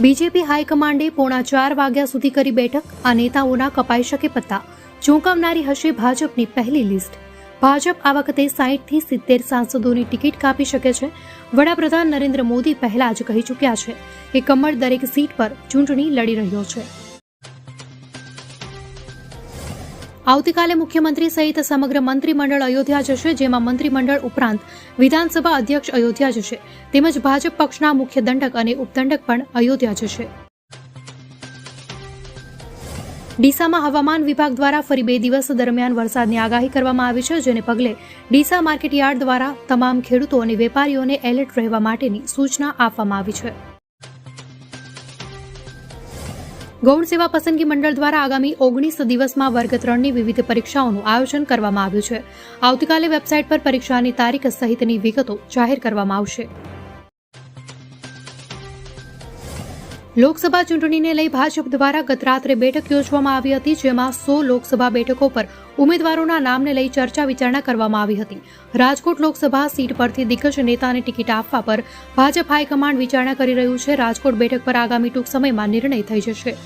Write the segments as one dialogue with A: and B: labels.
A: BJP હાઈકમાન્ડે પોણા ચાર વાગ્યા સુધી કરી બેઠક, આ નેતાઓના કપાઈ શકે પત્તા. ચોંકાવનારી હશે ભાજપની પહેલી લિસ્ટ. ભાજપ આ વખતે સાહીઠથી સિત્તેર સાંસદોની ટિકિટ કાપી શકે છે. વડાપ્રધાન નરેન્દ્ર મોદી પહેલા જ કહી ચૂક્યા છે કે કમળ દરેક સીટ પર ચૂંટણી લડી રહ્યો છે. આવતીકાલે મુખ્યમંત્રી સહિત સમગ્ર મંત્રીમંડળ અયોધ્યા જશે, જેમાં મંત્રીમંડળ ઉપરાંત વિધાનસભા અધ્યક્ષ અયોધ્યા જશે. તેમજ ભાજપ પક્ષના મુખ્ય દંડક અને ઉપદંડક પણ અયોધ્યા જશે. ડીસામાં હવામાન વિભાગ દ્વારા ફરી બે દિવસ દરમિયાન વરસાદની આગાહી કરવામાં આવી છે, જેને પગલે ડીસા માર્કેટયાર્ડ દ્વારા તમામ ખેડૂતો અને વેપારીઓને એલર્ટ રહેવા માટેની સૂચના આપવામાં આવી છે. ગૌણ સેવા પસંદગી મંડળ દ્વારા આગામી ઓગણીસ દિવસમાં વર્ગ ત્રણની વિવિધ પરીક્ષાઓનું આયોજન કરવામાં આવ્યું છે. આવતીકાલે વેબસાઇટ પર પરીક્ષાની તારીખ સહિતની વિગતો જાહેર કરવામાં આવશે. લોકસભા ચૂંટણીને લઈ ભાજપ દ્વારા ગત રાત્રે બેઠક યોજવામાં આવી હતી, જેમાં સો લોકસભા બેઠકો પર ઉમેદવારોના નામને લઈ ચર્ચા વિચારણા કરવામાં આવી હતી. રાજકોટ લોકસભા સીટ પરથી દિગ્ગજ નેતાને ટિકિટ આપવા પર ભાજપ હાઈકમાન્ડ વિચારણા કરી રહ્યું છે. રાજકોટ બેઠક પર આગામી ટૂંક સમયમાં નિર્ણય થઈ જશે.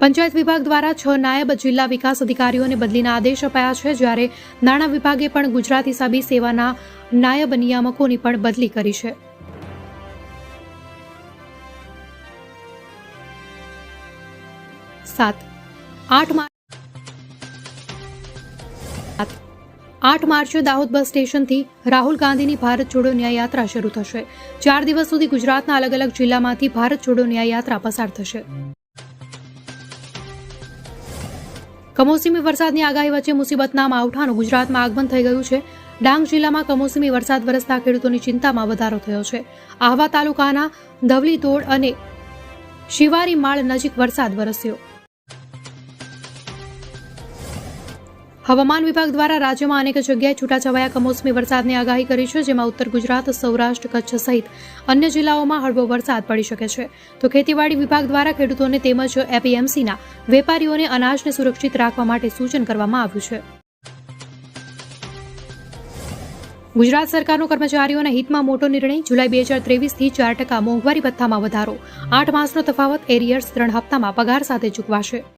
A: પંચાયત વિભાગ દ્વારા છ નાયબ જિલ્લા વિકાસ અધિકારીઓને બદલીના આદેશ અપાયા છે જ્યારે નાણાં વિભાગે પણ ગુજરાત હિસાબી સેવાના નાયબ નિયામકોની પણ બદલી કરી છે. સાત. આઠ માર્ચ. આઠ માર્ચે દાહોદ બસ સ્ટેશનથી રાહુલ ગાંધીની ભારત જોડો ન્યાય યાત્રા શરૂ થશે. ચાર દિવસ સુધી ગુજરાતના અલગ અલગ જિલ્લામાંથી ભારત જોડો ન્યાય યાત્રા પસાર થશે. કમોસમી વરસાદની આગાહી વચ્ચે મુસીબતના માવઠાનું ગુજરાતમાં આગમન થઈ ગયું છે. ડાંગ જિલ્લામાં કમોસમી વરસાદ વરસતા ખેડૂતોની ચિંતામાં વધારો થયો છે. આહવા તાલુકાના ધવલી તોડ અને શિવારી માળ નજીક વરસાદ વરસ્યો. હવામાન વિભાગ દ્વારા રાજ્યમાં અનેક જગ્યાએ છૂટાછવાયા કમોસમી વરસાદની આગાહી કરી છે, જેમાં ઉત્તર ગુજરાત, સૌરાષ્ટ્ર, કચ્છ સહિત અન્ય જિલ્લાઓમાં હળવો વરસાદ પડી શકે છે. તો ખેતીવાડી વિભાગ દ્વારા ખેડૂતોને તેમજ એપીએમસીના વેપારીઓને અનાજને સુરક્ષિત રાખવા માટે સૂચન કરવામાં આવ્યું છે. ગુજરાત સરકારનો કર્મચારીઓના હિતમાં મોટો નિર્ણય જુલાઈ બે હજાર ત્રેવીસથી ચાર ટકા મોંઘવારી ભથ્થામાં વધારો. આઠ માસનો તફાવત એરિયર્સ ત્રણ હપ્તામાં પગાર સાથે ચૂકવાશે.